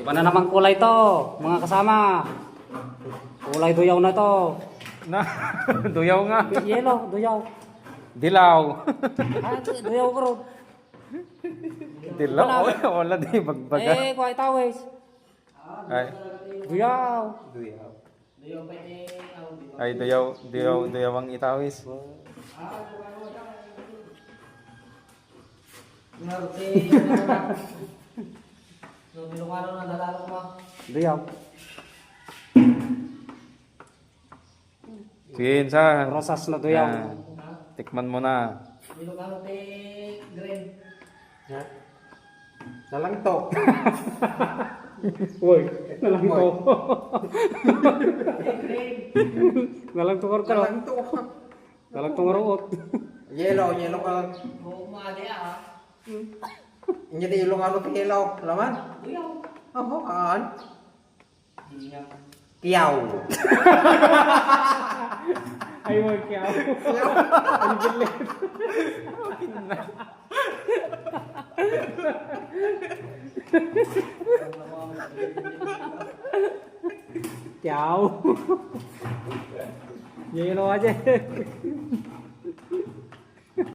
Iba na naman kulay to, mga kasama. Kulay duyaw na to. Na, duyaw nga. Yellow, duyaw. Dilaw. Ah, duyaw ko ron. Dilaw. Oy, wala di bagbaga. Eh, kuha tawis. Ay, Duyaw. duyaw. Ay, duyaw, duyaw, duyaw ang itawis. Duyaw. Sige, insan. Rosas na duyaw. Yan. Tikman mo na. Nalangtok. Uy, nalang to. nalang to kar karo. Nalangtok. Nalang to ngaruot. Yellow, yellow ka. Hindi Jadi lu kalau ke lo, lawan? Oh, on. Kiau. Ayo kiau. Ang bilis. Kiau. Vậy lo chứ.